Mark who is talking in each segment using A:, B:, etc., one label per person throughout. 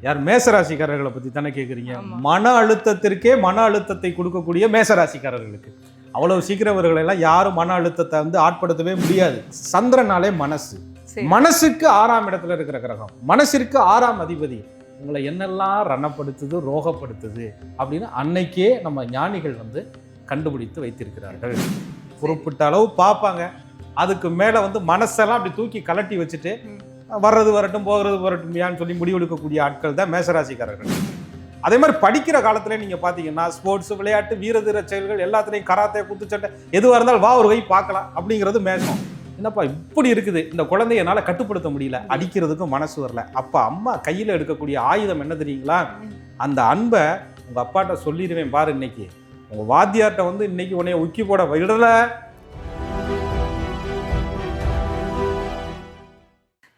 A: யார் மேசராசிக்காரர்களை பத்தி தானே கேக்குறீங்க?
B: ஆமா.
A: மன அழுத்தத்திற்கே மன அழுத்தத்தை கொடுக்கக்கூடிய மேசராசிக்காரர்களுக்கு. அவ்வளவு சீக்கிரம் இவர்களை எல்லாம் யாரும் மன அழுத்தத்தை வந்து ஆட்படுத்தவே முடியாது. சந்திரனாலே மனசு. மனசுக்கு ஆறாம் இடத்துல இருக்கிற கிரகம். மனசிற்கு ஆறாம் அதிபதி. உங்களை என்னெல்லாம் ரணப்படுத்துது ரோகப்படுத்துது அப்படின்னு அன்னைக்கே நம்ம ஞானிகள் வந்து கண்டுபிடித்து வைத்திருக்கிறார்கள். குறிப்பிட்ட அளவு பார்ப்பாங்க. அதுக்கு மேலே வந்து மனசெல்லாம் அப்படி தூக்கி கலட்டி வச்சுட்டு. வர்றது வரட்டும் போகிறது வரட்டும் ஏன்னு சொல்லி முடிவெடுக்கக்கூடிய ஆட்கள் தான் மேசராசிக்காரர்கள். அதே மாதிரி படிக்கிற காலத்துல நீங்க பாத்தீங்கன்னா ஸ்போர்ட்ஸ் விளையாட்டு வீரதீர செயல்கள் எல்லாத்துலயும் கராத்தே குத்துச்சண்டை எதுவாக இருந்தாலும் வா ஒரு கை பார்க்கலாம் அப்படிங்கிறது மேசம். என்னப்பா இப்படி இருக்குது. இந்த குழந்தைய என்னால் கட்டுப்படுத்த முடியல. அடிக்கிறதுக்கும் மனசு வரல. அப்போ அம்மா கையில் எடுக்கக்கூடிய ஆயுதம் என்ன தெரியுங்களா? அந்த அன்பை உங்கள் அப்பாட்ட சொல்லிடுவேன் பாரு இன்னைக்கு. உங்கள் வாத்தியார்கிட்ட வந்து இன்னைக்கு உன்னைய உக்கி போட விடலை.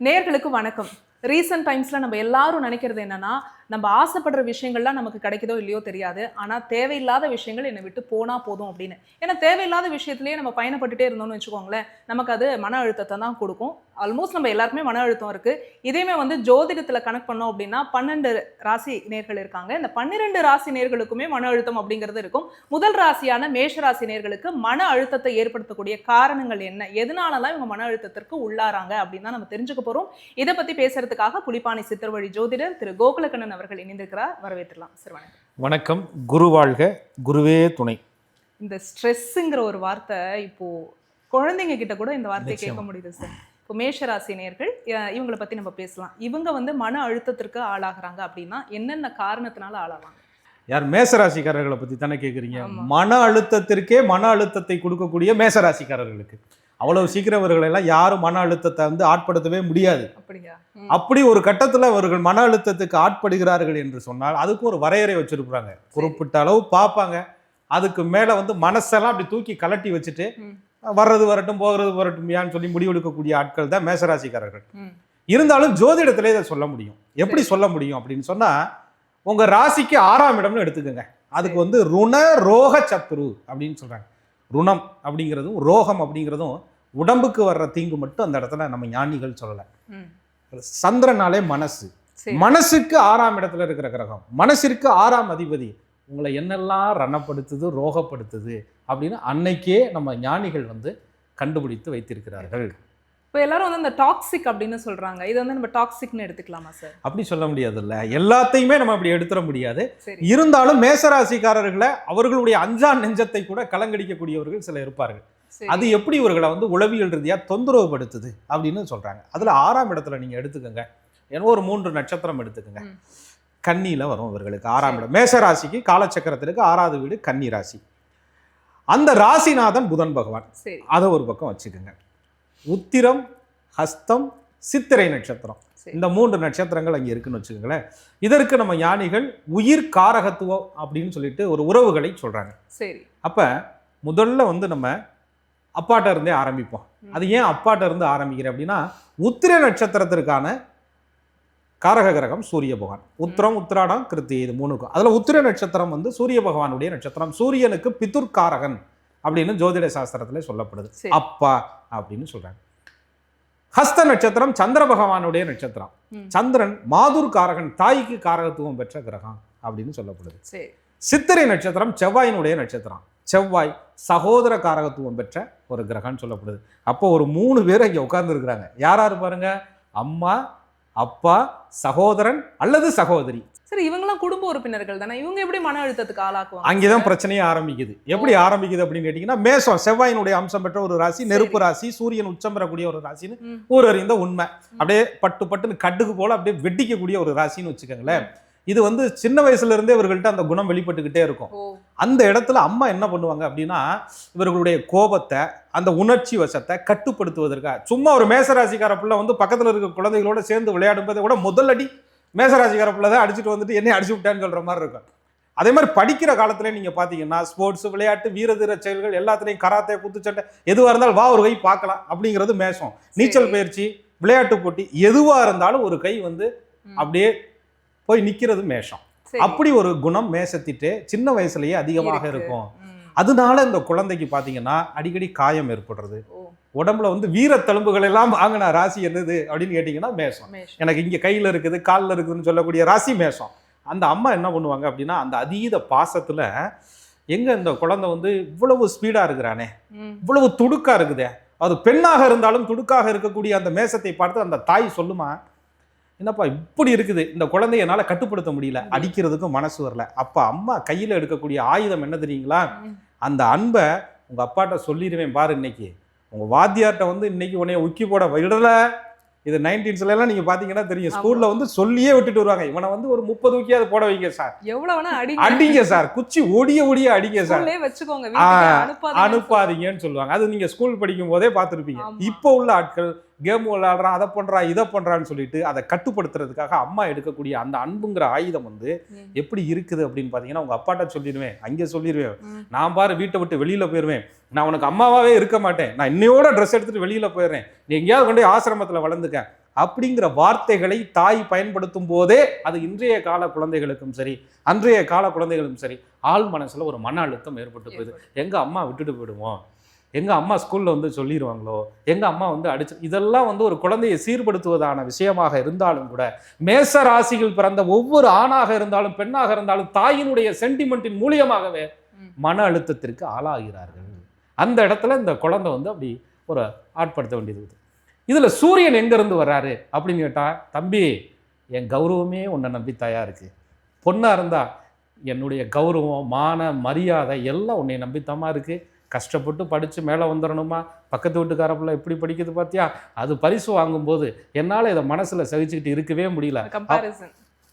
B: நேர்களுக்கு வணக்கம். ரீசெண்ட் டைம்ஸில் நம்ம எல்லாரும் நினைக்கிறது என்னென்னா நம்ம ஆசைப்படுற விஷயங்கள்லாம் நமக்கு கிடைக்குதோ இல்லையோ தெரியாது. ஆனால் தேவையில்லாத விஷயங்கள் என்னை விட்டு போனால் போதும் அப்படின்னு. ஏன்னா தேவையில்லாத விஷயத்துலேயே நம்ம பயணப்பட்டுட்டே இருந்தோம்னு வச்சுக்கோங்களேன் நமக்கு அது மன அழுத்தத்தை தான் கொடுக்கும். ஆல்மோஸ்ட் நம்ம எல்லாருக்குமே மன அழுத்தம் இருக்குது இதையுமே வந்து ஜோதிடத்தில் கனெக்ட் பண்ணோம் அப்படின்னா பன்னெண்டு ராசி நேர்கள் இருக்காங்க. இந்த பன்னிரெண்டு ராசி நேர்களுக்குமே மன அழுத்தம் அப்படிங்கிறது இருக்கும். முதல் ராசியான மேஷ ராசி நேர்களுக்கு மன அழுத்தத்தை ஏற்படுத்தக்கூடிய காரணங்கள் என்ன? எதனாலலாம் இவங்க மன அழுத்தத்திற்கு உள்ளாராங்க அப்படின்னு தான் நம்ம தெரிஞ்சுக்க போகிறோம் இதை பற்றி பேசுறதுக்காக புலிப்பாணி சித்தர்வழி ஜோதிடர் திரு கோகுலக்கண்ணன் அவர்கள் இணைந்திருக்கிறார். வரவேற்றலாம் சார் வணக்கம்.
A: வணக்கம். குரு வாழ்க குருவே துணை.
B: இந்த ஸ்ட்ரெஸ்ஸுங்கிற ஒரு வார்த்தை இப்போ குழந்தைங்க கிட்ட கூட இந்த வார்த்தையை கேட்க. முடியுது சார். இப்போ மேஷராசி நேர்கள் இவங்கள பத்தி நம்ம பேசலாம். இவங்க வந்து மன அழுத்தத்திற்கு ஆளாகிறாங்க அப்படின்னா என்னென்ன காரணத்தினால ஆளாவாங்க?
A: யார் மேசராசிக்காரர்களை பத்தி தானே கேக்குறீங்க?
B: ஆமா.
A: மன அழுத்தத்திற்கே மன அழுத்தத்தை கொடுக்கக்கூடிய மேசராசிக்காரர்களுக்கு அவ்வளவு சீக்கிரம் எல்லாம் யாரும் மன அழுத்தத்தை வந்து ஆட்படுத்தவே முடியாது. அப்படி ஒரு கட்டத்துல அவர்கள் மன அழுத்தத்துக்கு ஆட்படுகிறார்கள் என்று சொன்னால் அதுக்கு ஒரு வரையறை வச்சிருப்பாங்க குறிப்பிட்ட அளவு பார்ப்பாங்க அதுக்கு மேல வந்து மனசெல்லாம் அப்படி தூக்கி கலட்டி வச்சுட்டு. வர்றது வரட்டும் போகிறது வரட்டும் ஏன்னு சொல்லி முடிவெடுக்கக்கூடிய ஆட்கள் தான் மேசராசிக்காரர்கள். இருந்தாலும் ஜோதிடத்திலே இதை சொல்ல முடியும். எப்படி சொல்ல முடியும் அப்படின்னு சொன்னா உங்க ராசிக்கு ஆறாம் இடம்னு எடுத்துக்கோங்க. அதுக்கு வந்து ருண ரோக சத்துரு அப்படின்னு சொல்றாங்க. ருணம் அப்படிங்கிறதும் ரோகம் அப்படிங்கிறதும் உடம்புக்கு வர்ற தீங்கு மட்டும் அந்த இடத்துல நம்ம ஞானிகள் சொல்லலை. சந்திரனாலே மனசு. மனசுக்கு ஆறாம் இடத்துல இருக்கிற கிரகம். மனசிற்கு ஆறாம் அதிபதி. உங்களை என்னெல்லாம் ரணப்படுத்துது ரோகப்படுத்துது அப்படின்னு அன்னைக்கே நம்ம ஞானிகள் வந்து கண்டுபிடித்து வைத்திருக்கிறார்கள்.
B: இப்போ எல்லாரும் வந்து அந்த டாக்ஸிக் அப்படின்னு சொல்றாங்க. இது வந்து நம்ம டாக்ஸிக்னு எடுத்துக்கலாமா சார்
A: அப்படி சொல்ல முடியாதுல்ல. எல்லாத்தையுமே நம்ம அப்படி எடுத்துட முடியாது. இருந்தாலும் மேசராசிக்காரர்களை அவர்களுடைய அஞ்சான் நெஞ்சத்தை கூட கலங்கடிக்கக்கூடியவர்கள் சில இருப்பார்கள். அது எப்படி இவர்களை வந்து உளவியல் ரீதியா தொந்தரவுபடுத்துது அப்படின்னு சொல்றாங்க. அதுல ஆறாம் இடத்துல நீங்க எடுத்துக்கோங்க. ஏன்னா ஒரு மூன்று நட்சத்திரம் எடுத்துக்கோங்க. கன்னியில வரும் இவர்களுக்கு ஆறாம் இடம். மேசராசிக்கு காலச்சக்கரத்திற்கு ஆறாவது வீடு கன்னி ராசி அந்த ராசிநாதன் புதன் பகவான். அதை ஒரு பக்கம் வச்சுக்கோங்க. உத்திரம் ஹஸ்தம் சித்திரை நட்சத்திரம். இந்த மூன்று நட்சத்திரங்கள் அங்கே இருக்குன்னு வச்சுக்கோங்களேன். இதற்கு நம்ம ஞானிகள் உயிர் காரகத்துவம் அப்படின்னு சொல்லிட்டு ஒரு உறவுகளை சொல்றாங்க.
B: சரி.
A: அப்ப முதல்ல வந்து நம்ம அப்பாட்ட இருந்தே ஆரம்பிப்போம். அது ஏன் அப்பாட்ட இருந்து ஆரம்பிக்கிறேன் அப்படின்னா உத்திர நட்சத்திரத்திற்கான காரக கிரகம் சூரிய பகவான். உத்திரம் உத்திராடம் கிருத்தி இது மூணுக்கும் அதுல உத்திர நட்சத்திரம் வந்து சூரிய பகவானுடைய நட்சத்திரம் சூரியனுக்கு பிதுர்காரகன் அப்படின்னு ஜோதிட சாஸ்திரத்துல சொல்லப்படுது. அப்பா அப்படின்னு சொல்றாங்க. ஹஸ்த நட்சத்திரம் சந்திர பகவானுடைய நட்சத்திரம். சந்திரன் மாதுர் காரகன் தாய்க்கு காரகத்துவம் பெற்ற கிரகம் அப்படின்னு சொல்லப்படுது. சித்திரை நட்சத்திரம் செவ்வாயினுடைய நட்சத்திரம். செவ்வாய் சகோதர காரகத்துவம் பெற்ற ஒரு கிரகம்னு சொல்லப்படுது. அப்போ ஒரு மூணு பேர் இங்கே உட்கார்ந்து யார் யார் பாருங்க? அம்மா அப்பா சகோதரன் அல்லது சகோதரி.
B: சரி இவங்கெல்லாம் குடும்ப உறுப்பினர்கள் தானே? இவங்க எப்படி மன அழுத்தத்துக்கு ஆளாக்குவாங்க?
A: அங்கேதான் பிரச்சனையே ஆரம்பிக்குது. எப்படி ஆரம்பிக்குது அப்படின்னு கேட்டிங்கன்னா மேசம் செவ்வாயினுடைய அம்சம் பெற்ற ஒரு ராசி நெருப்பு ராசி சூரியன் உச்சம் பெறக்கூடிய ஒரு ராசின்னு
B: ம்.
A: ஊர் அறிந்த உண்மை அப்படியே பட்டு பட்டுன்னு கட்டுக்கு போல அப்படியே வெட்டிக்கக்கூடிய ஒரு ராசின்னு வச்சுக்கோங்களேன். இது வந்து சின்ன வயசுல இருந்தே இவர்கள்ட்ட அந்த குணம் வெளிப்பட்டுக்கிட்டே இருக்கும் அந்த இடத்துல அம்மா என்ன பண்ணுவாங்க அப்படின்னா இவர்களுடைய கோபத்தை அந்த உணர்ச்சி வசத்தை கட்டுப்படுத்துவதற்காக சும்மா ஒரு மேசராசிக்கார பிள்ளை வந்து பக்கத்துல இருக்க குழந்தைகளோட சேர்ந்து விளையாடும் போதை கூட முதல் அடி மேசராசிக்கார பிள்ளை தான் அடிச்சுட்டு வந்துட்டு என்னை அடிச்சு விட்டான்னு சொல்ற மாதிரி இருக்கும் அதே மாதிரி படிக்கிற காலத்துல நீங்க பாத்தீங்கன்னா ஸ்போர்ட்ஸ் விளையாட்டு வீரதீர செயல்கள் எல்லாத்துலயும் கராத்தே குத்துச்சண்டை எதுவா இருந்தாலும் வா ஒரு கை பார்க்கலாம் அப்படிங்கிறது மேசம் நீச்சல். பயிற்சி விளையாட்டு போட்டி எதுவா இருந்தாலும் ஒரு கை வந்து. அப்படியே போய் நிக்கிறது மேஷம். அப்படி ஒரு குணம் மேசத்திட்டு சின்ன வயசுலயே அதிகமாக
B: இருக்கு.
A: இருக்கும். அதனால இந்த குழந்தைக்கு பாத்தீங்கன்னா அடிக்கடி காயம் ஏற்படுறது உடம்புல வந்து வீர தழும்புகள் எல்லாம் வாங்கின ராசி என்னது அப்படின்னு கேட்டிங்கன்னா மேஷம். எனக்கு இங்கே கையில் இருக்குது காலில் இருக்குதுன்னு சொல்லக்கூடிய ராசி மேஷம் அந்த அம்மா என்ன பண்ணுவாங்க அப்படின்னா அந்த அதீத பாசத்தில் எங்கே இந்த குழந்தை வந்து இவ்வளவு ஸ்பீடாக இருக்கிறானே. இவ்வளவு துடுக்கா இருக்குதே அது பெண்ணாக இருந்தாலும் துடுக்காக இருக்கக்கூடிய அந்த மேசத்தை பார்த்து அந்த தாய் சொல்லுமா என்னப்பா இப்படி இருக்குது? இந்த குழந்தைய என்னால் கட்டுப்படுத்த முடியல. அடிக்கிறதுக்கும் மனசு வரல. அப்போ அம்மா கையில் எடுக்கக்கூடிய ஆயுதம் என்ன தெரியுங்களா. அந்த அன்பை உங்கள் அப்பாட்ட சொல்லிடுவேன் பாரு இன்னைக்கு. உங்கள் வாத்தியார்ட்ட வந்து இன்னைக்கு உன்னைய உக்கி போட விடலை. இது நைன்டீன்ஸ்ல எல்லாம் நீங்க பாத்தீங்கன்னா தெரியும். ஸ்கூல்ல வந்து சொல்லியே விட்டுட்டு வருவாங்க. இவனை வந்து ஒரு முப்பது ஊக்கியாவது போட வைங்க சார்.
B: எவ்வளவு வேணா அடிங்க.
A: சார். குச்சி ஒடிய ஒடிய அடிங்க சார்.
B: வச்சுக்கோங்க.
A: அனுப்பாதீங்கன்னு சொல்லுவாங்க. அது நீங்க ஸ்கூல் படிக்கும் போதே பார்த்துருப்பீங்க. இப்போ உள்ள ஆட்கள் கேம் விளையாடுறான் அதை பண்றான் இதை பண்றான்னு சொல்லிட்டு அதை கட்டுப்படுத்துறதுக்காக அம்மா எடுக்கக்கூடிய அந்த அன்புங்கிற ஆயுதம் வந்து. எப்படி இருக்குது அப்படின்னு பாத்தீங்கன்னா உங்க அப்பாட்ட சொல்லிடுவேன் அங்கே சொல்லிடுவேன். நான் பாரு வீட்டை விட்டு வெளியில போயிடுவேன் நான் உனக்கு அம்மாவாவே இருக்க மாட்டேன். நான் இன்னையோட ட்ரெஸ் எடுத்துட்டு வெளியில போயிடுறேன். நீ எங்கேயாவது கொண்டு ஆசிரமத்துல வளர்ந்துக்க. அப்படிங்கிற வார்த்தைகளை தாய் பயன்படுத்தும் போதே அது இன்றைய கால குழந்தைகளுக்கும் சரி அன்றைய கால குழந்தைகளுக்கும் சரி ஆள் மனசுல ஒரு மன அழுத்தம் ஏற்பட்டு போகுது. எங்க அம்மா விட்டுட்டு போயிடுவோம். எங்க அம்மா ஸ்கூல்ல வந்து சொல்லிடுவாங்களோ எங்க அம்மா வந்து அடிச்சு இதெல்லாம் வந்து ஒரு குழந்தையை சீர்படுத்துவதான விஷயமாக இருந்தாலும் கூட மேச ராசியில் பிறந்த ஒவ்வொரு ஆணாக இருந்தாலும் பெண்ணாக இருந்தாலும் தாயினுடைய சென்டிமெண்ட்டின் மூலியமாகவே. மன அழுத்தத்திற்கு ஆளாகிறார்கள் அந்த இடத்துல இந்த குழந்தை வந்து அப்படி ஒரு ஆட்படுத்த வேண்டியது இருக்குது. இதுல சூரியன் எங்க இருந்து வர்றாரு அப்படின்னு கேட்டா தம்பி என் கௌரவமே உன்னை நம்பி தயா இருக்கு பொண்ணா இருந்தா என்னுடைய கௌரவம் மான மரியாதை எல்லாம் உன்னை நம்பித்தமா இருக்கு கஷ்டப்பட்டு படித்து மேலே வந்துடணுமா பக்கத்து வீட்டுக்கார பிள்ளை எப்படி படிக்குது பார்த்தியா அது பரிசு வாங்கும்போது என்னால் இதை மனசில் சகிச்சுக்கிட்டு இருக்கவே முடியல.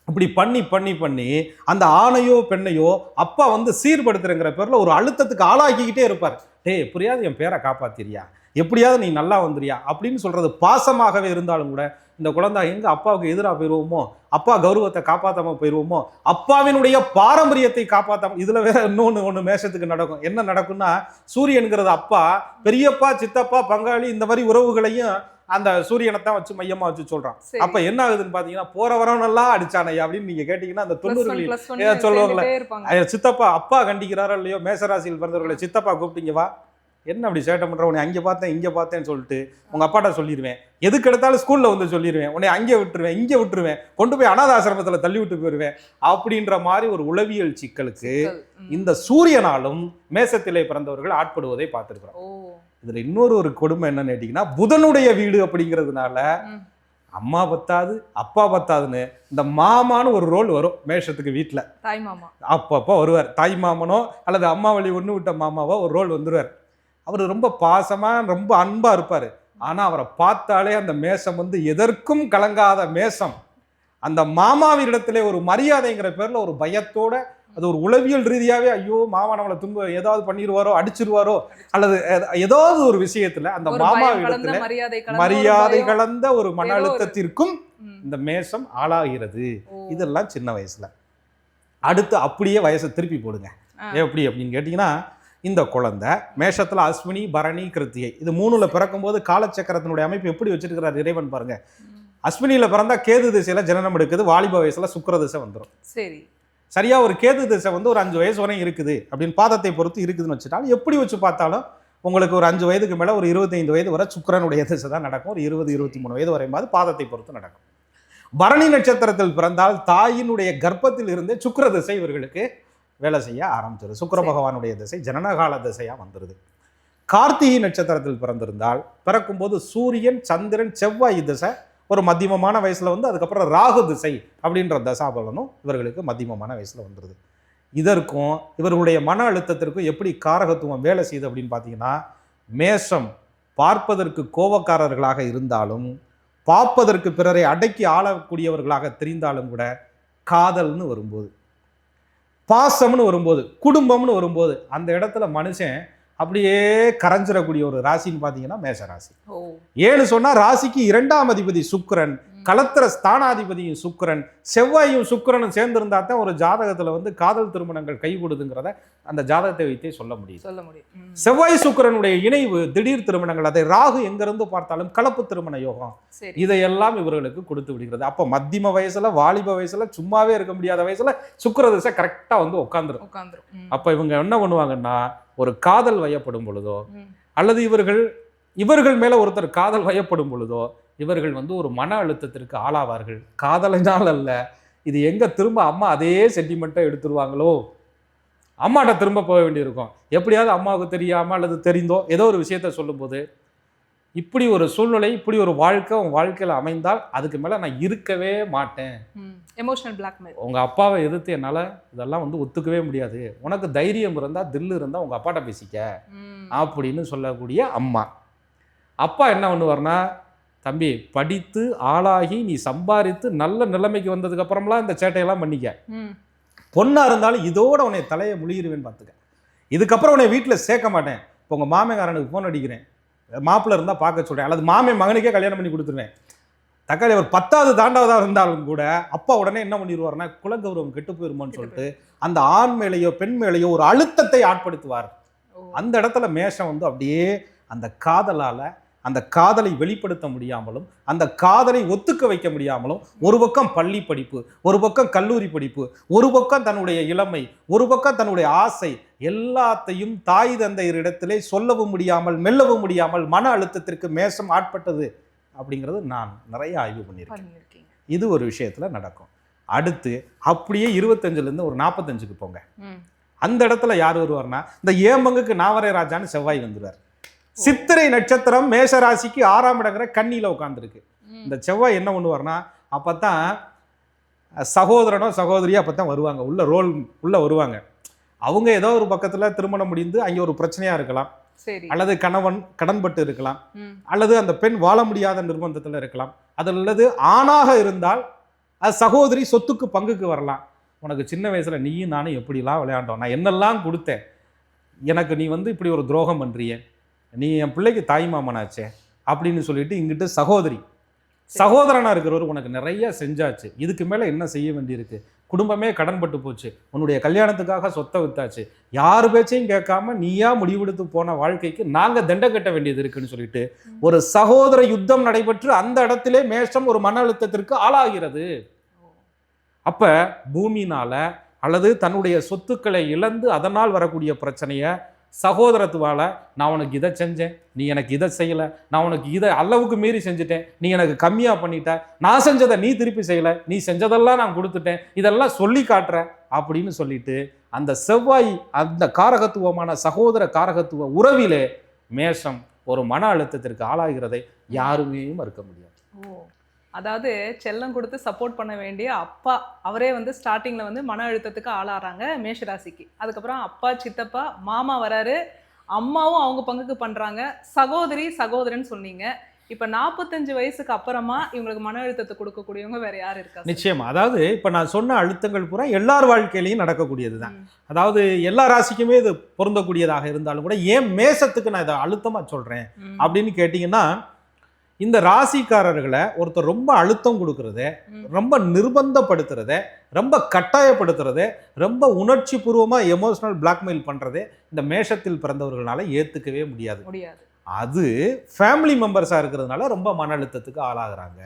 A: இப்படி பண்ணி பண்ணி பண்ணி அந்த ஆணையோ பெண்ணையோ அப்பா வந்து சீர்படுத்துறங்கிற பேர்ல ஒரு அழுத்தத்துக்கு ஆளாக்கிக்கிட்டே இருப்பார். டேய் எப்படியாவது என் பேரை காப்பாத்திரியா? எப்படியாவது நீ நல்லா வந்துறியா? அப்படின்னு சொல்றது பாசமாகவே இருந்தாலும் கூட இந்த குழந்தை எங்க அப்பாவுக்கு எதிராக போயிடுவோமோ அப்பா கௌரவத்தை காப்பாத்தாம போயிடுவோமோ அப்பாவினுடைய பாரம்பரியத்தை காப்பாத்தாம இதுல வேற இன்னொன்னு ஒண்ணு மேஷத்துக்கு நடக்கும். என்ன நடக்கும்னா சூரியனுங்கிறது அப்பா பெரியப்பா சித்தப்பா பங்காளி இந்த மாதிரி உறவுகளையும் அந்த சூரியனை தான் வச்சு மையமா வச்சு சொல்றான்.
B: சரி.
A: அப்ப என்ன ஆகுதுன்னு பாத்தீங்கன்னா போற வரவனெல்லாம் அடிச்சானையா அப்படின்னு நீங்க கேட்டீங்கன்னா அந்த தொண்ணூறுகளில் சொல்லுவாங்களே. சித்தப்பா அப்பா கண்டிக்கிறாரோ இல்லையோ? மேசராசியில் பிறந்தவர்களை சித்தப்பா கூப்பிட்டீங்க வா. என்ன அப்படி சேட்டை பண்ற? உன்னை அங்கே பார்த்தேன் இங்கே பார்த்தேன்னு சொல்லிட்டு உங்க அப்பாட்ட சொல்லிடுவேன் எதுக்கு எடுத்தாலும் ஸ்கூல்ல வந்து சொல்லிடுவேன் உன்னை அங்கே விட்டுருவேன் இங்கே விட்டுருவேன். கொண்டு போய் அனாத ஆசிரமத்துல தள்ளி விட்டு போயிடுவேன் அப்படின்ற மாதிரி ஒரு உளவியல் சிக்கலுக்கு. இந்த சூரியனாலும் மேசத்திலே பிறந்தவர்கள் ஆட்படுவதை பார்த்திருக்கிறோம். இதுல இன்னொரு ஒரு கொடுமை என்னன்னு கேட்டீங்கன்னா புதனுடைய வீடு அப்படிங்கிறதுனால. அம்மா பத்தாது அப்பா பத்தாதுன்னு இந்த மாமான்னு ஒரு ரோல் வரும் மேஷத்துக்கு வீட்டில்
B: தாய் மாமா.
A: அப்பப்போ வருவார். தாய் மாமனோ அல்லது அம்மா வழி ஒன்று விட்ட மாமாவோ ஒரு ரோல் வந்துருவார். அவர் ரொம்ப பாசமாக ரொம்ப அன்பாக இருப்பார் ஆனால் அவரை பார்த்தாலே அந்த மேஷம் வந்து எதற்கும் கலங்காத மேஷம் அந்த மாமாவினிடத்திலே ஒரு மரியாதைங்கிற பேரில் ஒரு பயத்தோட அது ஒரு உளவியல் ரீதியாகவே ஐயோ மாமா நம்மளை துன்ப ஏதாவது பண்ணிடுவாரோ அடிச்சிருவாரோ அல்லது ஏதாவது ஒரு விஷயத்துல அந்த மாமாவிடத்துல
B: மரியாதை கலந்த ஒரு
A: மன அழுத்தத்திற்கும். இந்த மேஷம் ஆளாகிறது. இதெல்லாம் சின்ன வயசுல அடுத்து அப்படியே வயசை திருப்பி போடுங்க. எப்படி அப்படின்னு கேட்டிங்கன்னா இந்த குழந்தை மேஷத்துல அஸ்வினி பரணி கிருத்திகை. இது மூணுல பிறக்கும்போது காலச்சக்கரத்தினுடைய அமைப்பு எப்படி வச்சிருக்கிறார் இறைவன் பாருங்க. அஸ்வினியில பிறந்தா கேது திசையில ஜனனம் எடுக்குது வாலிப வயசுல சுக்கிர திசை வந்துடும்
B: சரி.
A: சரியா ஒரு கேது திசை வந்து ஒரு அஞ்சு வயசு வரையும் இருக்குது அப்படின்னு பாதத்தை பொறுத்து இருக்குதுன்னு வச்சுட்டாலும் எப்படி வச்சு பார்த்தாலும் உங்களுக்கு ஒரு அஞ்சு வயதுக்கு மேல ஒரு இருபத்தைந்து வயது வரை சுக்கிரனுடைய திசை தான் நடக்கும். ஒரு இருபது இருபத்தி மூணு வயது வரையும் பாதத்தை பொறுத்து நடக்கும். பரணி நட்சத்திரத்தில் பிறந்தால் தாயினுடைய கர்ப்பத்தில் இருந்தே சுக்கிர திசை இவர்களுக்கு வேலை செய்ய ஆரம்பிச்சிருது சுக்கிர. பகவானுடைய திசை ஜனனகால திசையா வந்துருது. கார்த்திகை நட்சத்திரத்தில் பிறந்திருந்தால் பிறக்கும்போது சூரியன் சந்திரன் செவ்வாய் திசை ஒரு மத்தியமமான வயசுல வந்து அதுக்கப்புறம் ராகு திசை அப்படின்ற தசாபலனும் இவர்களுக்கு மத்தியமமான வயசுல வந்துருது. இதற்கும் இவர்களுடைய மன அழுத்தத்திற்கும் எப்படி காரகத்துவம் வேலை செய்யுது அப்படின்னு பார்த்தீங்கன்னா மேஷம் பார்ப்பதற்கு கோபக்காரர்களாக இருந்தாலும் பார்ப்பதற்கு பிறரை அடக்கி ஆளக்கூடியவர்களாக தெரிந்தாலும் கூட காதல்னு வரும்போது பாசம்னு வரும்போது குடும்பம்னு வரும்போது அந்த இடத்துல மனுஷன் அப்படியே கரைஞ்சிடக்கூடிய ஒரு ராசின்னு பார்த்தீங்கன்னா மேஷ ராசி
B: ஓ.
A: ஏன்னு சொன்னா ராசிக்கு இரண்டாம் அதிபதி சுக்கிரன்
B: ம்.
A: களத்திர ஸ்தானாதிபதியும் சுக்கிரன் செவ்வாயும் சுக்கிரனும் சேர்ந்திருந்தா தான் ஒரு ஜாதகத்துல வந்து காதல் திருமணங்கள் கைகூடுதுங்கிறத அந்த ஜாதகத்தை வைத்தே சொல்ல முடியுது
B: சொல்ல முடியும்.
A: செவ்வாய் சுக்கிரனுடைய இணைவு திடீர் திருமணங்கள் அதை ராகு எங்கிருந்து பார்த்தாலும் கலப்பு திருமண யோகம். இதையெல்லாம் இவர்களுக்கு கொடுத்து விடுகிறது. அப்ப மத்தியம வயசுல வாலிப வயசுல சும்மாவே இருக்க முடியாத வயசுல சுக்கிர திசை கரெக்டா வந்து உட்காந்துரும்
B: உட்காந்துரும்
A: அப்ப இவங்க என்ன பண்ணுவாங்கன்னா ஒரு காதல் வயப்படும் பொழுதோ. அல்லது இவர்கள் இவர்கள் மேல ஒருத்தர் காதல் வயப்படும் பொழுதோ இவர்கள் வந்து ஒரு மன அழுத்தத்திற்கு ஆளாவார்கள். காதலினால் அல்ல. இது எங்க திரும்ப அம்மா அதே சென்டிமெண்ட்டை எடுத்துருவாங்களோ? அம்மாட்ட திரும்ப போக வேண்டியிருக்கும். எப்படியாவது அம்மாவுக்கு தெரியாம அல்லது தெரிந்தோ ஏதோ ஒரு விஷயத்த சொல்லும்போது இப்படி ஒரு சூழ்நிலை இப்படி ஒரு வாழ்க்கை உன் வாழ்க்கையில அமைந்தால் அதுக்கு மேல நான் இருக்கவே மாட்டேன்.
B: எமோஷனல் பிளாக்மெயில்
A: உங்க அப்பாவை எதிர்த்து என்னால இதெல்லாம் வந்து ஒத்துக்கவே முடியாது. உனக்கு தைரியம் இருந்தா தில்லு இருந்தா உங்க அப்பாட்ட பேசிக்க. அப்படின்னு சொல்லக்கூடிய அம்மா. அப்பா என்ன பண்ணுவார்னா தம்பி படித்து ஆளாகி நீ சம்பாதித்து நல்ல நிலைமைக்கு வந்ததுக்கு அப்புறம்லாம் இந்த சேட்டையெல்லாம் பண்ணிக்க. பொண்ணா இருந்தாலும் இதோட உன்னை தலையை முழுகிருவேன் பார்த்துக்க. இதுக்கப்புறம் உன்னை வீட்டில் சேர்க்க மாட்டேன். இப்போ உங்கள் மாமங்காரனுக்கு ஃபோன் அடிக்கிறேன். மாப்பிள்ளை இருந்தால் பார்க்க சொல்கிறேன் அல்லது மாமே மகனுக்கே கல்யாணம் பண்ணி கொடுத்துருவேன். தக்காளி அவர் பத்தாவது தாண்டாவதாக இருந்தாலும் கூட அப்பா உடனே என்ன பண்ணிடுவார்னா குலகௌரவம் கெட்டு போயிருமோன்னு சொல்லிட்டு அந்த ஆண் மேலேயோ பெண் மேலேயோ ஒரு அழுத்தத்தை ஆட்படுத்துவார் அந்த இடத்துல மேஷம் வந்து அப்படியே அந்த காதலால அந்த காதலை வெளிப்படுத்த முடியாமலும் அந்த காதலை ஒத்துக்க வைக்க முடியாமலும் ஒரு பக்கம் பள்ளி படிப்பு ஒரு பக்கம் கல்லூரி படிப்பு ஒரு பக்கம் தன்னுடைய இளமை ஒரு பக்கம் தன்னுடைய ஆசை எல்லாத்தையும் தாய் தந்தையரிடத்திலே சொல்லவும் முடியாமல் மெல்லவும் முடியாமல் மன அழுத்தத்திற்கு மேஷம் ஆட்பட்டது அப்படிங்கிறது நான் நிறைய ஆய்வு பண்ணியிருக்கேன். இது ஒரு விஷயத்துல நடக்கும். அடுத்து அப்படியே இருபத்தஞ்சுலேருந்து ஒரு நாற்பத்தஞ்சுக்கு போங்க. அந்த இடத்துல யார் வருவார்னா இந்த ஏம்பங்குக்கு நாவரே ராஜான்னு செவ்வாய் வந்துடுவார் சித்திரை நட்சத்திரம் மேஷ ராசிக்கு ஆறாம் இடங்கிற கண்ணியில் உட்காந்துருக்கு. இந்த செவ்வாய் என்ன பண்ணுவார்னா அப்பதான் சகோதரனோ சகோதரியோ அப்பதான் வருவாங்க. உள்ள ரோல் உள்ள வருவாங்க. அவங்க ஏதோ ஒரு பக்கத்துல திருமணம் முடிந்து அங்கே ஒரு பிரச்சனையா இருக்கலாம். அல்லது கணவன் கடன்பட்டு இருக்கலாம். அல்லது அந்த பெண் வாழ முடியாத நிர்பந்தத்தில் இருக்கலாம். அது அல்லது ஆணாக இருந்தால் அது சகோதரி சொத்துக்கு பங்குக்கு வரலாம். உனக்கு சின்ன வயசுல நீயும் நானும் எப்படிலாம் விளையாண்டோம்? நான் என்னெல்லாம் கொடுத்தேன்? எனக்கு நீ வந்து இப்படி ஒரு துரோகம் பண்றியே. நீ என் பிள்ளைக்கு தாய் மாமனாச்சே அப்படின்னு சொல்லிட்டு இங்கிட்ட சகோதரி சகோதரனா இருக்கிறவர் உனக்கு நிறைய செஞ்சாச்சு. இதுக்கு மேலே என்ன செய்ய வேண்டியிருக்கு? குடும்பமே கடன்பட்டு போச்சு. உன்னுடைய கல்யாணத்துக்காக சொத்தை வித்தாச்சு. யார் பேச்சையும் கேட்காம நீயா முடிவெடுத்து போன வாழ்க்கைக்கு நாங்கள் தண்டை கட்ட வேண்டியது இருக்குன்னு சொல்லிட்டு ஒரு சகோதர யுத்தம் நடைபெற்று அந்த இடத்திலே மேஷம் ஒரு மன அழுத்தத்திற்கு ஆளாகிறது. அப்போ பூமினால அல்லது தன்னுடைய சொத்துக்களை இழந்து அதனால் வரக்கூடிய பிரச்சனையை சகோதரத்துவால நான் உனக்கு இதை செஞ்சேன் நீ எனக்கு இதை செய்யலை நான் உனக்கு இதை அளவுக்கு மீறி செஞ்சுட்டேன் நீ எனக்கு கம்மியாக பண்ணிட்ட நான் செஞ்சதை நீ திருப்பி செய்யலை நீ செஞ்சதெல்லாம் நான் கொடுத்துட்டேன் இதெல்லாம் சொல்லி காட்டுற அப்படின்னு சொல்லிட்டு அந்த செவ்வாய் அந்த காரகத்துவமான சகோதர காரகத்துவ உறவிலே மேஷம் ஒரு மன அழுத்தத்திற்கு ஆளாகிறதை யாருமே மறுக்க முடியாது.
B: ஓ. அதாவது செல்லம் கொடுத்து சப்போர்ட் பண்ண வேண்டிய அப்பா அவரே வந்து ஸ்டார்டிங்ல வந்து மன அழுத்தத்துக்கு ஆளாறாங்க மேஷராசிக்கு. அதுக்கப்புறம் அப்பா சித்தப்பா மாமா வராரு. அம்மாவும் அவங்க பங்குக்கு பண்றாங்க. சகோதரி சகோதரன் சொன்னீங்க. இப்ப நாற்பத்தஞ்சு வயசுக்கு அப்புறமா இவங்களுக்கு மன அழுத்தத்தை கொடுக்கக்கூடியவங்க வேற யார் இருக்கா?
A: நிச்சயமா. அதாவது இப்ப நான் சொன்ன அழுத்தங்கள் பூரா எல்லார் வாழ்க்கையிலையும் நடக்கக்கூடியது தான். அதாவது எல்லா ராசிக்குமே இது பொருந்தக்கூடியதாக இருந்தாலும் கூட ஏன் மேசத்துக்கு நான் இதை அழுத்தமா சொல்றேன்?
B: ம்.
A: அப்படின்னு கேட்டிங்கன்னா இந்த ராசிக்காரர்களை ஒருத்தர் ரொம்ப அழுத்தம் கொடுக்கறத. ரொம்ப நிர்பந்தப்படுத்துறத ரொம்ப கட்டாயப்படுத்துறத ரொம்ப உணர்ச்சி பூர்வமா எமோஷனல் பிளாக்மெயில் பண்றதே இந்த மேஷத்தில் பிறந்தவர்களால ஏத்துக்கவே முடியாது.
B: முடியாது.
A: அது ஃபேமிலி மெம்பர்ஸா இருக்கிறதுனால ரொம்ப மன அழுத்தத்துக்கு ஆளாகிறாங்க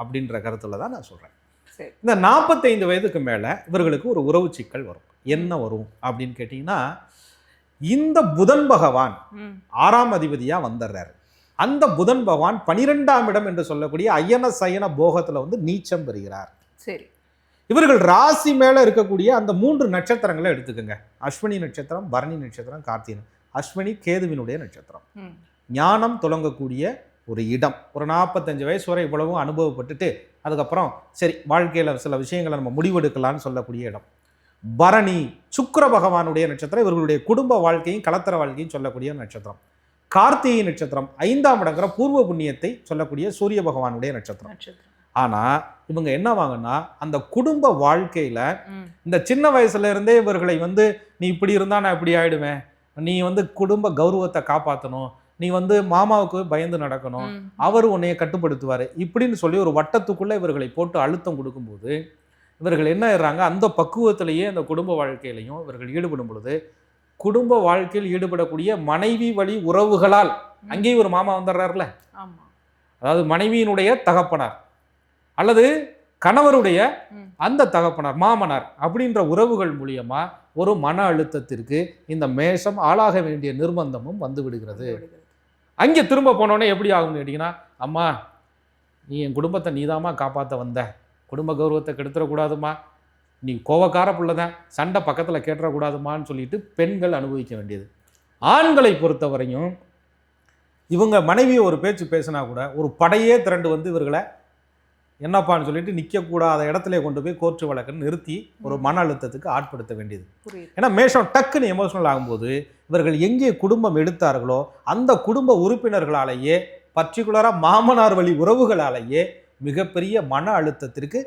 A: அப்படின்ற கருத்துல தான் நான் சொல்றேன்.
B: சரி.
A: இந்த நாற்பத்தைந்து வயதுக்கு மேல இவர்களுக்கு ஒரு உறவு சிக்கல் வரும். என்ன வரும் அப்படின்னு கேட்டிங்கன்னா இந்த புதன் பகவான். ஆறாம் அதிபதியா வந்துடுறாரு அந்த புதன் பகவான் பனிரெண்டாம் இடம் என்று சொல்லக்கூடிய அயன சயன போகத்துல வந்து நீச்சம் பெறுகிறார்.
B: சரி.
A: இவர்கள் ராசி மேல இருக்கக்கூடிய அந்த மூன்று நட்சத்திரங்களை எடுத்துக்கோங்க. அஸ்வினி நட்சத்திரம் பரணி நட்சத்திரம் கார்த்திகை அஸ்வினி கேதுவினுடைய நட்சத்திரம். ஞானம் தொடங்கக்கூடிய ஒரு இடம். ஒரு நாற்பத்தஞ்சு வயசு வரை இவ்வளவும் அனுபவப்பட்டுட்டு அதுக்கப்புறம் சரி வாழ்க்கையில சில விஷயங்களை நம்ம முடிவெடுக்கலாம்னு சொல்லக்கூடிய இடம். பரணி சுக்கிர பகவானுடைய நட்சத்திரம் இவர்களுடைய குடும்ப வாழ்க்கையும் கலத்தர வாழ்க்கையும் சொல்லக்கூடிய நட்சத்திரம். கார்த்திகை நட்சத்திரம் ஐந்தாம் இடங்கிற பூர்வ புண்ணியத்தை சொல்லக்கூடிய சூரிய பகவானுடைய நட்சத்திரம்.
B: நட்சத்திரம்.
A: ஆனா இவங்க என்ன வாங்கன்னா அந்த குடும்ப வாழ்க்கையில. இந்த சின்ன வயசுல இருந்தே இவர்களை வந்து நீ இப்படி இருந்தா நான் இப்படி ஆயிடுவேன். நீ வந்து குடும்ப கௌரவத்தை காப்பாற்றணும் நீ வந்து மாமாவுக்கு பயந்து நடக்கணும். அவர் உன்னைய கட்டுப்படுத்துவார். இப்படின்னு சொல்லி ஒரு வட்டத்துக்குள்ள இவர்களை போட்டு அழுத்தம் கொடுக்கும்போது இவர்கள் என்ன ஆயிடுறாங்க அந்த பக்குவத்திலேயே அந்த குடும்ப வாழ்க்கையிலையும் இவர்கள் ஈடுபடும் பொழுது குடும்ப வாழ்க்கையில் ஈடுபடக்கூடிய மனைவி வழி உறவுகளால். அங்கேயும் ஒரு மாமா வந்துடுறாருல அதாவது மனைவியினுடைய தகப்பனார் அல்லது கணவருடைய. அந்த தகப்பனார் மாமனார் அப்படின்ற உறவுகள் மூலியமா ஒரு மன அழுத்தத்திற்கு இந்த மேஷம் ஆளாக வேண்டிய நிர்பந்தமும் வந்து விடுகிறது. அங்கே திரும்ப போனோடனே எப்படி ஆகும்னு கேட்டிங்கன்னா அம்மா நீ என் குடும்பத்தை நீதாம்மா காப்பாற்ற வந்த. குடும்ப கௌரவத்தை கெடுத்துடக்கூடாதும்மா நீ கோவக்கார பிள்ளை தான் சண்டை பக்கத்தில் கேட்டுறக்கூடாதுமான்னு சொல்லிட்டு பெண்கள் அனுபவிக்க வேண்டியது. ஆண்களை பொறுத்தவரையும் இவங்க மனைவியை ஒரு பேச்சு பேசினா கூட ஒரு படையே திரண்டு வந்து இவர்களை என்னப்பான்னு சொல்லிட்டு நிற்கக்கூடாத இடத்துல கொண்டு போய் கோர்ட்டு வழக்குன்னு நிறுத்தி ஒரு மன அழுத்தத்துக்கு ஆட்படுத்த வேண்டியது. ஏன்னா மேஷம் டக்குன்னு எமோஷனல் ஆகும்போது இவர்கள் எங்கே குடும்பம் எடுத்தார்களோ அந்த குடும்ப உறுப்பினர்களாலேயே பர்டிகுலராக மாமனார் வழி உறவுகளாலேயே மிகப்பெரிய மன அழுத்தத்திற்கு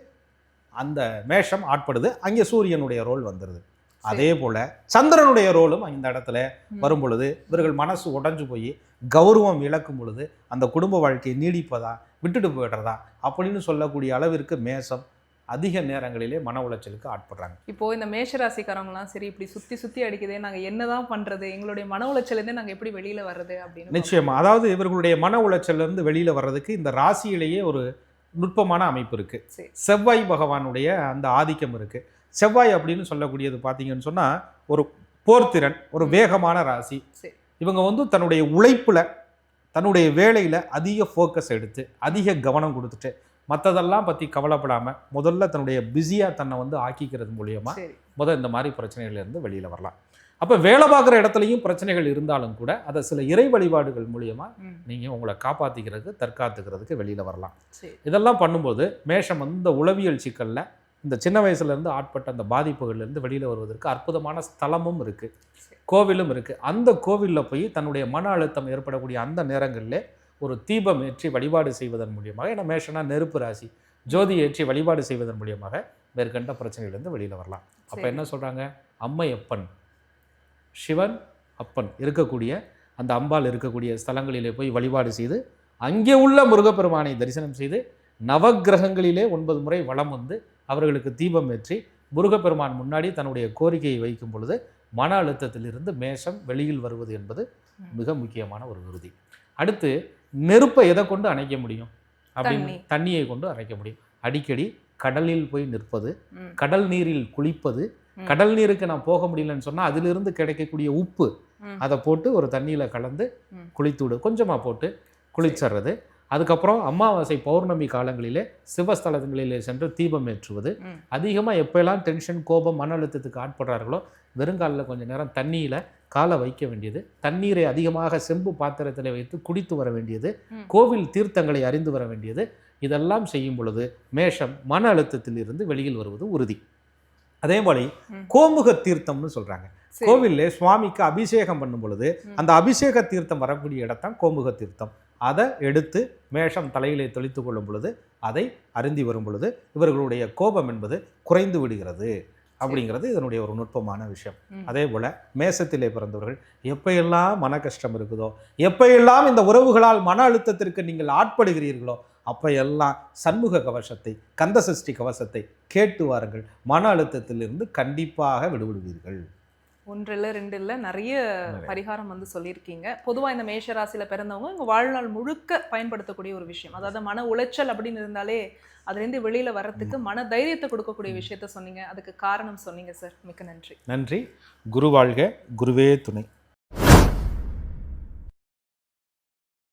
A: அந்த மேஷம் ஆட்படுது அங்கே சூரியனுடைய ரோல் வந்துடுது அதே போல சந்திரனுடைய ரோலும் இந்த இடத்துல வரும் பொழுது இவர்கள் மனசு உடைஞ்சு போய் கௌரவம் இழக்கும் பொழுது அந்த குடும்ப வாழ்க்கையை நீடிப்பதா விட்டுட்டு போயிடுறதா அப்படின்னு சொல்லக்கூடிய அளவிற்கு மேஷம் அதிக நேரங்களிலே மன உளைச்சலுக்கு ஆட்படுறாங்க.
B: இப்போ இந்த மேஷராசிக்காரவங்கலாம் சரி இப்படி சுத்தி சுத்தி அடிக்குதே நாங்க என்னதான் பண்றது? எங்களுடைய மன உளைச்சலேருந்து நாங்க எப்படி வெளியில வர்றது அப்படின்னு
A: நிச்சயமா. அதாவது இவர்களுடைய மன உளைச்சல்ல இருந்து வெளியில வர்றதுக்கு இந்த ராசியிலேயே ஒரு நுட்பமான அமைப்பு இருக்கு.
B: சரி.
A: செவ்வாய் பகவானுடைய அந்த ஆதிக்கம் இருக்கு. செவ்வாய் அப்படின்னு சொல்லக்கூடியது பார்த்தீங்கன்னு சொன்னா ஒரு போர்த்திறன் ஒரு வேகமான ராசி. இவங்க வந்து தன்னுடைய உழைப்புல தன்னுடைய வேலையில அதிக ஃபோக்கஸ் எடுத்து அதிக கவனம் கொடுத்துட்டு மற்றதெல்லாம் பத்தி கவலைப்படாம முதல்ல தன்னுடைய பிஸியா தன்னை வந்து ஆக்கிக்கிறது மூலியமா
B: சரி.
A: முத இந்த மாதிரி பிரச்சனைகள்ல இருந்து வெளியில வரலாம். அப்ப வேலை பார்க்குற இடத்துலையும் பிரச்சனைகள் இருந்தாலும் கூட அதை சில இறை வழிபாடுகள் மூலியமா நீங்கள் உங்களை காப்பாற்றிக்கிறதுக்கு தற்காத்துக்கிறதுக்கு வெளியில் வரலாம். இதெல்லாம் பண்ணும்போது மேஷம் இந்த உளவியல் சிக்கலில் இந்த சின்ன வயசுலேருந்து ஆட்பட்ட அந்த பாதிப்புகள்லேருந்து வெளியில் வருவதற்கு அற்புதமான ஸ்தலமும் இருக்குது. கோவிலும் இருக்குது அந்த கோவிலில் போய் தன்னுடைய மன அழுத்தம் ஏற்படக்கூடிய அந்த நேரங்களில் ஒரு தீபம் ஏற்றி வழிபாடு செய்வதன் மூலியமாக ஏன்னா மேஷனா நெருப்பு ராசி ஜோதி ஏற்றி வழிபாடு செய்வதன் மூலியமாக மேற்கண்ட பிரச்சனையிலேருந்து வெளியில் வரலாம். அப்போ. என்ன சொல்கிறாங்க அம்மையப்பன். சிவன் அப்பன் இருக்கக்கூடிய அந்த அம்பாள் இருக்கக்கூடிய ஸ்தலங்களிலே போய் வழிபாடு செய்து அங்கே உள்ள முருகப்பெருமானை தரிசனம் செய்து நவக்கிரகங்களிலே ஒன்பது முறை வலம் வந்து அவர்களுக்கு தீபம் ஏற்றி முருகப்பெருமான் முன்னாடி தன்னுடைய கோரிக்கையை வைக்கும் பொழுது மன அழுத்தத்திலிருந்து மேஷம் வெளியில் வருவது என்பது மிக முக்கியமான ஒரு உறுதி அடுத்து நெருப்பை எதை கொண்டு அணைக்க முடியும் அப்படின்னு
B: தண்ணி.
A: தண்ணியை கொண்டு அணைக்க முடியும் அடிக்கடி கடலில் போய் நிற்பது கடல் நீரில் குளிப்பது. கடல் நீருக்கு நான் போக முடியலன்னு சொன்னால் அதிலிருந்து கிடைக்கக்கூடிய உப்பு. அதை போட்டு ஒரு தண்ணியில் கலந்து. குளித்து விடு கொஞ்சமாக போட்டு குளிச்சிடுறது அதுக்கப்புறம் அமாவாசை பௌர்ணமி காலங்களிலே சிவஸ்தலங்களிலே சென்று தீபம் ஏற்றுவது. அதிகமாக எப்போல்லாம் டென்ஷன் கோபம் மன அழுத்தத்துக்கு ஆட்படுறார்களோ வெறுங்காலில் கொஞ்சம் நேரம் தண்ணியில் காலை வைக்க வேண்டியது தண்ணீரை அதிகமாக செம்பு பாத்திரத்தில் வைத்து குடித்து வர வேண்டியது. கோவில் தீர்த்தங்களை அறிந்து வர வேண்டியது இதெல்லாம் செய்யும் பொழுது மேஷம் மன அழுத்தத்தில் இருந்து வெளியில் வருவது உறுதி அதே மாதிரி
B: ம்.
A: கோமுக தீர்த்தம்னு சொல்றாங்க
B: சரி.
A: கோவில்ல சுவாமிக்கு அபிஷேகம் பண்ணும் பொழுது. அந்த அபிஷேக தீர்த்தம் வரக்கூடிய இடத்தான் கோமுக தீர்த்தம் அதை எடுத்து மேஷம் தலையிலே தெளித்து கொள்ளும் பொழுது அதை அருந்தி வரும் பொழுது இவர்களுடைய கோபம் என்பது குறைந்து விடுகிறது அப்படிங்கிறது இதனுடைய ஒரு நுட்பமான விஷயம். அதே போல மேசத்திலே பிறந்தவர்கள் எப்பையெல்லாம் மன கஷ்டம் இருக்குதோ எப்பையெல்லாம் இந்த உறவுகளால் மன அழுத்தத்திற்கு நீங்கள் ஆட்படுகிறீர்களோ அப்பையெல்லாம் சண்முக கவசத்தை கந்த சஷ்டி கவசத்தை கேட்டு வாருங்கள். மன அழுத்தத்திலிருந்து கண்டிப்பாக விடுபடுவீர்கள்.
B: ஒன்று இல்ல ரெண்டு இல்ல
A: நிறைய.
B: பரிகாரம் வந்து சொல்லியிருக்கீங்க. பொதுவா இந்த மேஷ ராசியில பிறந்தவங்க உங்க வாழ்நாள் முழுக்க பயன்படுத்தக்கூடிய ஒரு விஷயம். அதாவது மன உளைச்சல் அப்படின்னு இருந்தாலே அதுலேருந்து வெளியில வர்றதுக்கு மன தைரியத்தை கொடுக்கக்கூடிய விஷயத்த சொன்னீங்க. அதுக்கு காரணம் சொன்னீங்க சார். மிக்க நன்றி.
A: நன்றி. குரு வாழ்க குருவே துணை.